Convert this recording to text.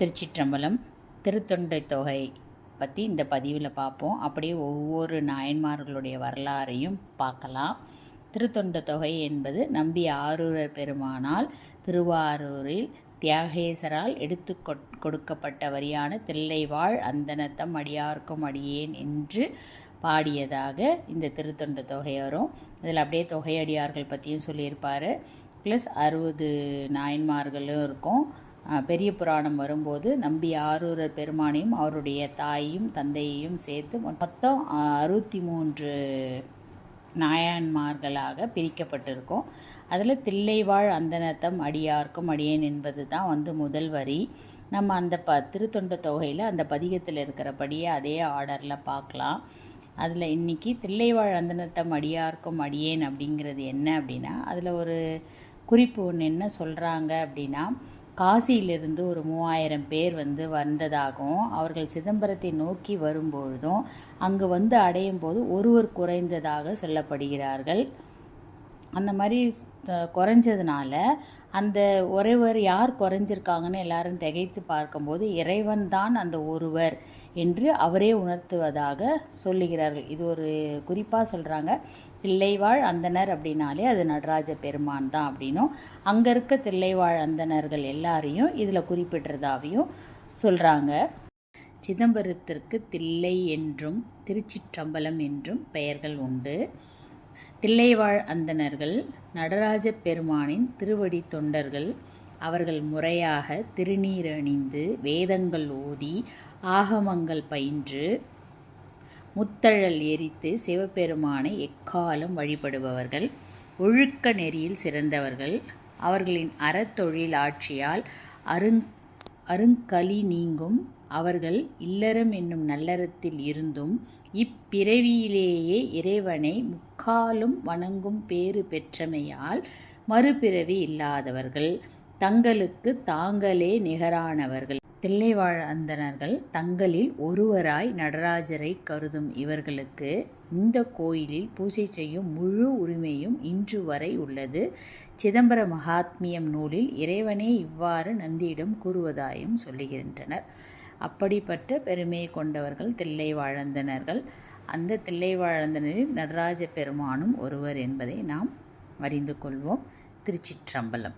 திருச்சிற்றம்பலம் திருத்தொண்டை தொகை பற்றி இந்த பதிவில் பார்ப்போம் அப்படியே ஒவ்வொரு நாயன்மார்களுடைய வரலாறையும் பார்க்கலாம். திருத்தொண்ட தொகை என்பது நம்பி ஆரூரர் பெருமானால் திருவாரூரில் தியாகேசரால் எடுத்து கொடுக்கப்பட்ட வரியான தில்லைவாழ் அந்தனத்தம் அடியார்க்கும் அடியேன் என்று பாடியதாக இந்த திருத்தொண்ட தொகை வரும். இதில் அப்படியே தொகையடியார்கள் பற்றியும் சொல்லியிருப்பார். ப்ளஸ் அறுபது நாயன்மார்களும் இருக்கும். பெரிய புராணம் வரும்போது நம்பி ஆரூரர் பெருமானையும் அவருடைய தாயையும் தந்தையையும் சேர்த்து மொத்தம் அறுபத்தி மூன்று நாயன்மார்களாக பிரிக்கப்பட்டிருக்கும். அதில் தில்லைவாழ் அந்தனத்தம் அடியார்க்கும் அடியேன் என்பது தான் வந்து முதல் வரி. நம்ம அந்த ப திருத்தொண்ட தொகையில் அந்த பதிகத்தில் இருக்கிறபடியே அதே ஆர்டரில் பார்க்கலாம் அதில் இன்றைக்கி தில்லைவாழ் அந்தனத்தம் அடியார்க்கும் அடியேன் அப்படிங்கிறது என்ன அப்படின்னா அதில் ஒரு குறிப்பு ஒன்று என்ன சொல்கிறாங்க அப்படின்னா காசியிலிருந்து ஒரு மூவாயிரம் பேர் வந்து வந்ததாகவும் அவர்கள் சிதம்பரத்தை நோக்கி வரும்பொழுதும் அங்கு வந்து அடையும் போது ஒருவர் குறைந்ததாக சொல்லப்படுகிறார்கள். அந்த மாதிரி குறைஞ்சதுனால அந்த ஒருவர் யார் குறைஞ்சிருக்காங்கன்னு எல்லாரும் திகைத்து பார்க்கும்போது இறைவன் தான் அந்த ஒருவர் என்று அவரே உணர்த்துவதாக சொல்லுகிறார்கள். இது ஒரு குறிப்பாக சொல்கிறாங்க தில்லைவாழ் அந்தனர் அப்படின்னாலே அது நடராஜ பெருமான் தான் அப்படின்னும். அங்கே இருக்க தில்லைவாழ் அந்தனர்கள் எல்லாரையும் இதில் குறிப்பிடுறதாவையும் சொல்கிறாங்க சிதம்பரத்திற்கு தில்லை என்றும் திருச்சிற்றம்பலம் என்றும் பெயர்கள் உண்டு. தில்லைவாழ் அந்தணர்கள் நடராஜ பெருமானின் திருவடி தொண்டர்கள் அவர்கள் முறையாக திருநீர் அணிந்து வேதங்கள் ஓதி ஆகமங்கள் பயின்று முத்தழல் எரித்து சிவபெருமானை எக்காலம் வழிபடுபவர்கள் ஒழுக்க நெறியில் சிறந்தவர்கள். அவர்களின் அறத்தொழில் ஆட்சியால் அருங் அருங்கலி நீங்கும் அவர்கள் இல்லறம் என்னும் நல்லறத்தில் இருந்தும் இப்பிறவியிலேயே இறைவனை முக்காலும் வணங்கும் பேறு பெற்றமையால் மறுபிறவி இல்லாதவர்கள் தங்களுக்கு தாங்களே நிகரானவர்கள். தில்லைவாழ் அந்தனர்கள் தங்களில் ஒருவராய் நடராஜரை கருதும் இவர்களுக்கு இந்த கோயிலில் பூஜை செய்யும் முழு உரிமையும் இன்று வரை உள்ளது. சிதம்பர மகாத்மியம் நூலில் இறைவனே இவ்வாறு நந்தியிடம் கூறுவதாயும் சொல்லுகின்றனர். அப்படிப்பட்ட பெருமையை கொண்டவர்கள் தில்லை வாழந்தனர்கள். அந்த தில்லை வாழந்தனரில் நடராஜ பெருமானும் ஒருவர் என்பதை நாம் அறிந்து கொள்வோம். திருச்சிற்றம்பலம்.